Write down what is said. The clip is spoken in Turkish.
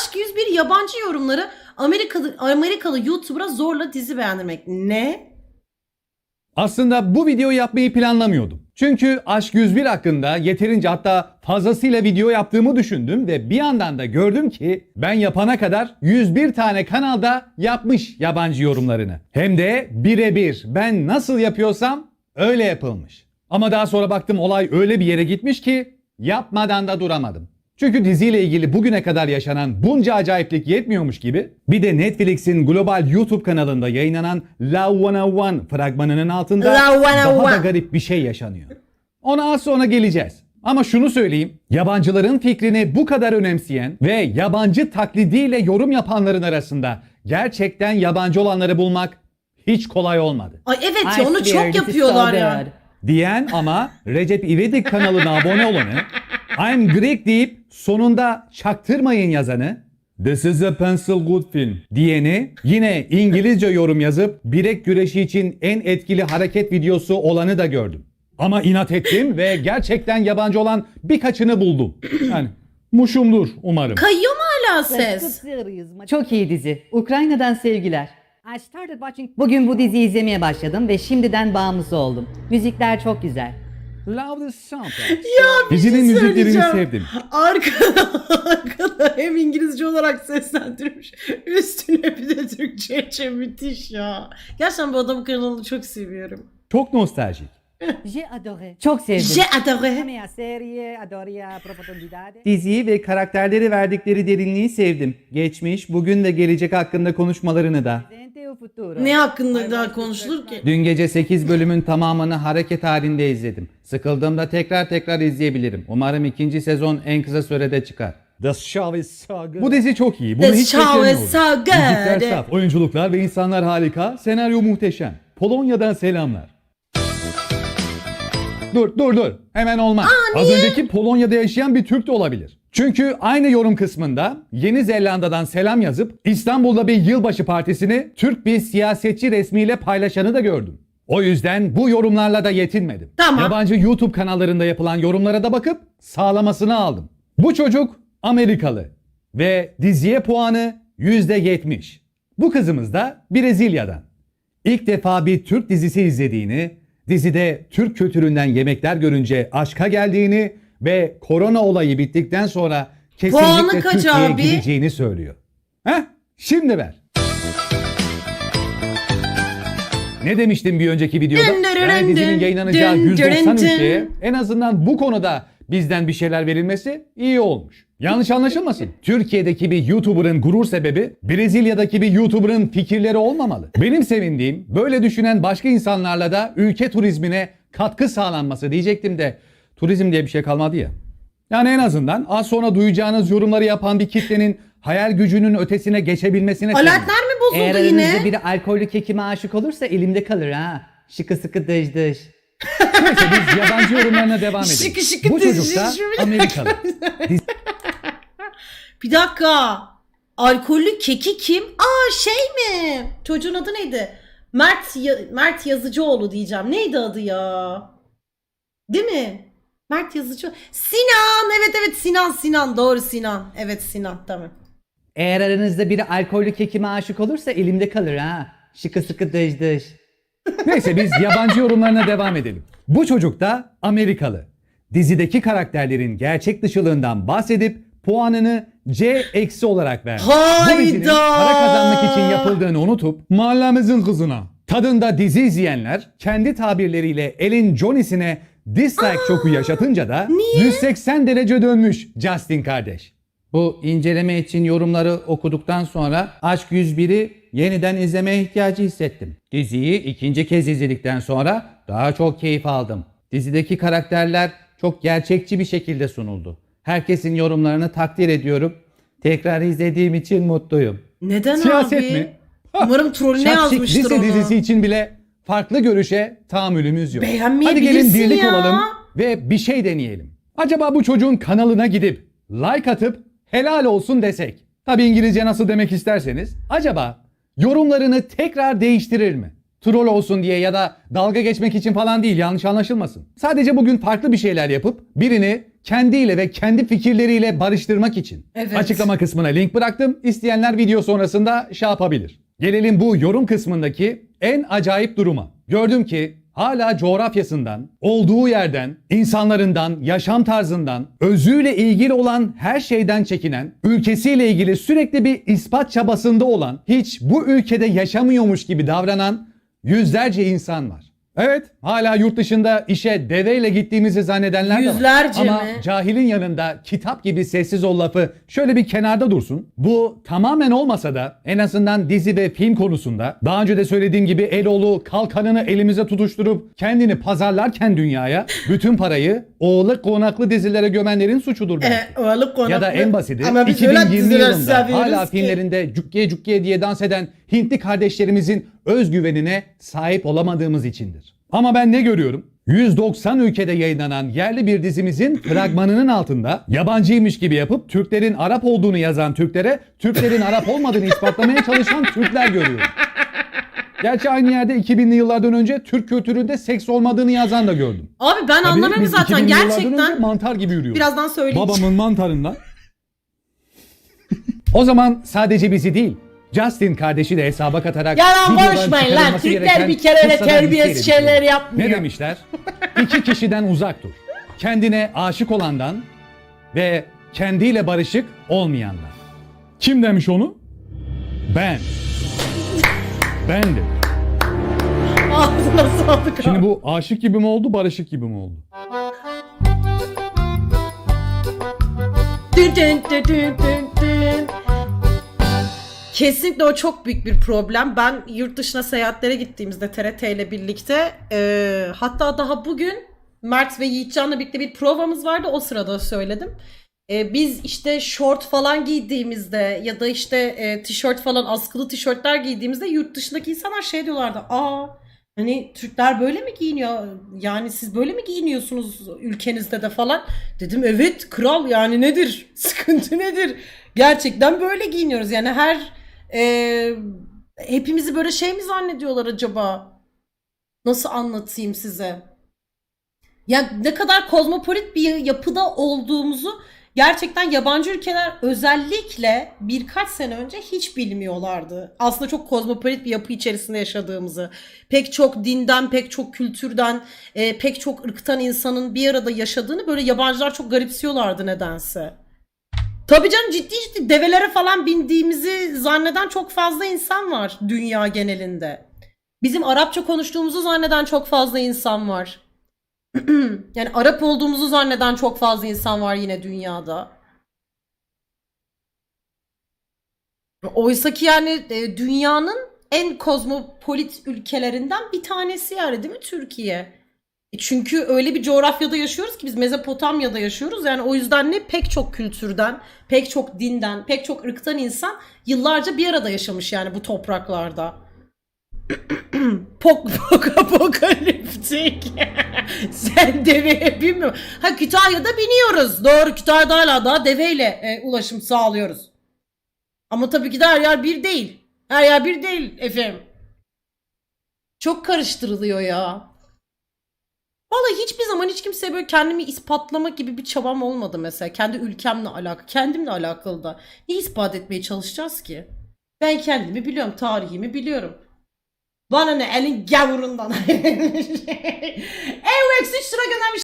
Aşk 101 yabancı yorumları Amerikalı Amerikalı YouTuber'a zorla dizi beğendirmek. Ne? Aslında bu videoyu yapmayı planlamıyordum. Çünkü Aşk 101 hakkında yeterince hatta fazlasıyla video yaptığımı düşündüm ve bir yandan da gördüm ki ben yapana kadar 101 tane kanalda yapmış yabancı yorumlarını. Hem de birebir ben nasıl yapıyorsam öyle yapılmış. Ama daha sonra baktım olay öyle bir yere gitmiş ki yapmadan da duramadım. Çünkü diziyle ilgili bugüne kadar yaşanan bunca acayiplik yetmiyormuş gibi bir de Netflix'in global YouTube kanalında yayınlanan La 101 fragmanının altında La 101. daha da garip bir şey yaşanıyor. Ona az sonra geleceğiz. Ama şunu söyleyeyim. Yabancıların fikrini bu kadar önemseyen ve yabancı taklidiyle yorum yapanların arasında gerçekten yabancı olanları bulmak hiç kolay olmadı. Ay evet ya onu çok yapıyorlar ya. Diyen ama Recep İvedik kanalına abone olanı, I'm Greek deyip sonunda çaktırmayın yazanı, This is a pencil good film diyeni, yine İngilizce yorum yazıp bilek güreşi için en etkili hareket videosu olanı da gördüm. Ama inat ettim ve gerçekten yabancı olan birkaçını buldum. Yani muşumdur umarım. Kayıyor mu hala ses? Çok iyi dizi. Ukrayna'dan sevgiler. I started watching... Bugün bu diziyi izlemeye başladım ve şimdiden bağımlısı oldum. Müzikler çok güzel. Love the soundtrack. Ya bir Dizinin şey müziklerini söyleyeceğim. sevdim. Arkada, arkada hem İngilizce olarak seslendirmiş. Üstüne bir de Türkçe müthiş ya. Gerçekten bu adamın kanalını çok seviyorum. Çok nostaljik. J'ai adoré. Çok sevdim. Adoria profundidade. Diziyi ve karakterleri verdikleri derinliği sevdim. Geçmiş, bugün ve gelecek hakkında konuşmalarını da. Ne hakkında daha konuşulur ki? Dün gece 8 bölümün tamamını hareket halinde izledim. Sıkıldığımda tekrar tekrar izleyebilirim. Umarım ikinci sezon en kısa sürede çıkar. The show is so good. Bu dizi çok iyi. Bunu The hiç show is beklemiyordum. so good. Müzikler saf, oyunculuklar ve insanlar harika, senaryo muhteşem. Polonya'dan selamlar. Dur dur dur. Hemen olmaz. Az önceki Polonya'da yaşayan bir Türk de olabilir. Çünkü aynı yorum kısmında Yeni Zelanda'dan selam yazıp İstanbul'da bir yılbaşı partisini Türk bir siyasetçi resmiyle paylaşanı da gördüm. O yüzden bu yorumlarla da yetinmedim. Tamam. Yabancı YouTube kanallarında yapılan yorumlara da bakıp sağlamasını aldım. Bu çocuk Amerikalı ve diziye puanı %70. Bu kızımız da Brezilya'dan. İlk defa bir Türk dizisi izlediğini, dizide Türk kültüründen yemekler görünce aşka geldiğini ve korona olayı bittikten sonra Puanı kesinlikle kaç Türkiye'ye abi? gideceğini söylüyor. Heh, şimdi ver. Ne demiştim bir önceki videoda? Dırırın Yani dizinin yayınlanacağı dın 190 dırın dın. ülkeye en azından bu konuda bizden bir şeyler verilmesi iyi olmuş. Yanlış anlaşılmasın. Türkiye'deki bir YouTuber'ın gurur sebebi Brezilya'daki bir YouTuber'ın fikirleri olmamalı. Benim sevindiğim böyle düşünen başka insanlarla da ülke turizmine katkı sağlanması diyecektim de turizm diye bir şey kalmadı ya. Yani en azından az sonra duyacağınız yorumları yapan bir kitlenin hayal gücünün ötesine geçebilmesine. Aletler mi bozuldu Eğer yine? aranızda biri alkollü kekime aşık olursa elimde kalır ha. Şıkı sıkı dış dış. Neyse biz yabancı yorumlarına devam edelim. Şıkı şıkı Bu çocuk da. Amerikalı. Bir dakika. Alkollü keki kim? Aa şey mi? Çocuğun adı neydi? Mert Ya- Mert Yazıcıoğlu diyeceğim. Neydi adı ya? Değil mi? Mert Yazıcı. Sinan. Evet evet Sinan Sinan. Doğru Sinan. Evet Sinan tamam. Eğer aranızda biri alkollü kekime aşık olursa elimde kalır ha. Şıkı sıkı dış dış. Neyse biz yabancı yorumlarına devam edelim. Bu çocuk da Amerikalı. Dizideki karakterlerin gerçek dışılığından bahsedip puanını C eksi olarak verdi. Bu dizinin Hayda! para kazanmak için yapıldığını unutup mahallemizin kızına tadında dizi izleyenler kendi tabirleriyle elin Johnny'sine dislike çoku yaşatınca da 180 derece dönmüş Justin kardeş. Bu inceleme için yorumları okuduktan sonra Aşk 101'i yeniden izlemeye ihtiyacı hissettim. Diziyi ikinci kez izledikten sonra daha çok keyif aldım. Dizideki karakterler çok gerçekçi bir şekilde sunuldu. Herkesin yorumlarını takdir ediyorum. Tekrar izlediğim için mutluyum. Neden Siyaset abi? mi? Umarım trolüne yazmıştır lise onu. dizisi için bile farklı görüşe tahammülümüz yok. Hadi gelin birlik ya. olalım ve bir şey deneyelim. Acaba bu çocuğun kanalına gidip like atıp helal olsun desek. Tabi İngilizce nasıl demek isterseniz. Acaba yorumlarını tekrar değiştirir mi? Troll olsun diye ya da dalga geçmek için falan değil yanlış anlaşılmasın. Sadece bugün farklı bir şeyler yapıp birini kendiyle ve kendi fikirleriyle barıştırmak için. Evet. Açıklama kısmına link bıraktım. İsteyenler video sonrasında şey yapabilir. Gelelim bu yorum kısmındaki en acayip duruma. Gördüm ki hala coğrafyasından, olduğu yerden, insanlarından, yaşam tarzından, özüyle ilgili olan her şeyden çekinen, ülkesiyle ilgili sürekli bir ispat çabasında olan, hiç bu ülkede yaşamıyormuş gibi davranan yüzlerce insan var. Evet, hala yurt dışında işe deveyle gittiğimizi zannedenler de var. Yüzlerce Ama mi? cahilin yanında kitap gibi sessiz ol lafı şöyle bir kenarda dursun. Bu tamamen olmasa da en azından dizi ve film konusunda daha önce de söylediğim gibi Eloğlu kalkanını elimize tutuşturup kendini pazarlarken dünyaya bütün parayı oğlak konaklı dizilere gömenlerin suçudur belki. E, oğluk konaklı. Ya da en basiti Ama biz öyle 2020 diziler yılında seviyoruz hala ki. filmlerinde cukkiye cukkiye diye dans eden Hintli kardeşlerimizin özgüvenine sahip olamadığımız içindir. Ama ben ne görüyorum? 190 ülkede yayınlanan yerli bir dizimizin fragmanının altında yabancıymış gibi yapıp Türklerin Arap olduğunu yazan Türklere Türklerin Arap olmadığını ispatlamaya çalışan Türkler görüyorum. Gerçi aynı yerde 2000'li yıllardan önce Türk kültüründe seks olmadığını yazan da gördüm. Abi ben Tabii anlamıyorum biz zaten 2000'li yıllardan önce gerçekten. mantar gibi yürüyoruz. Birazdan söyleyeceğim. Babamın mantarından. o zaman sadece bizi değil, Justin kardeşi de hesaba katarak Yalan videodan konuşmayın lan. çıkarılması Türkler gereken bir kere öyle kıssadan terbiyesiz şeyler yapmıyor. Ne demişler? İki kişiden uzak dur. Kendine aşık olandan ve kendiyle barışık olmayandan. Kim demiş onu? Ben. Bendim. Ağzına sağlık Şimdi abi. bu aşık gibi mi oldu, barışık gibi mi oldu? Dün dün dün dün dün dün. Kesinlikle o çok büyük bir problem. Ben yurt dışına seyahatlere gittiğimizde TRT ile birlikte e, hatta daha bugün Mert ve Yiğitcan'la birlikte bir provamız vardı. O sırada söyledim. E, biz işte short falan giydiğimizde ya da işte e, tişört falan askılı tişörtler giydiğimizde yurt dışındaki insanlar şey diyorlardı. Aa hani Türkler böyle mi giyiniyor? Yani siz böyle mi giyiniyorsunuz ülkenizde de falan? Dedim evet kral yani nedir? Sıkıntı nedir? Gerçekten böyle giyiniyoruz. Yani her e, hepimizi böyle şey mi zannediyorlar acaba? Nasıl anlatayım size? Ya ne kadar kozmopolit bir yapıda olduğumuzu gerçekten yabancı ülkeler özellikle birkaç sene önce hiç bilmiyorlardı. Aslında çok kozmopolit bir yapı içerisinde yaşadığımızı. Pek çok dinden, pek çok kültürden, e, pek çok ırktan insanın bir arada yaşadığını böyle yabancılar çok garipsiyorlardı nedense. Tabii canım ciddi ciddi develere falan bindiğimizi zanneden çok fazla insan var dünya genelinde. Bizim Arapça konuştuğumuzu zanneden çok fazla insan var. yani Arap olduğumuzu zanneden çok fazla insan var yine dünyada. Oysa ki yani e, dünyanın en kozmopolit ülkelerinden bir tanesi yani değil mi Türkiye? E Çünkü öyle bir coğrafyada yaşıyoruz ki biz Mezopotamya'da yaşıyoruz. Yani o yüzden ne pek çok kültürden, pek çok dinden, pek çok ırktan insan yıllarca bir arada yaşamış yani bu topraklarda. Pok pok apokaliptik. Sen deveye binmiyor. Ha Kütahya'da biniyoruz. Doğru Kütahya'da hala daha deveyle e, ulaşım sağlıyoruz. Ama tabii ki de her yer bir değil. Her yer bir değil efendim. Çok karıştırılıyor ya. Hiçbir zaman hiç kimseye böyle kendimi ispatlamak gibi bir çabam olmadı mesela. Kendi ülkemle alakalı, kendimle alakalı da. Ne ispat etmeye çalışacağız ki? Ben kendimi biliyorum, tarihimi biliyorum. Bana ne elin gavurundan. Ev eksi 3 lira göndermiş.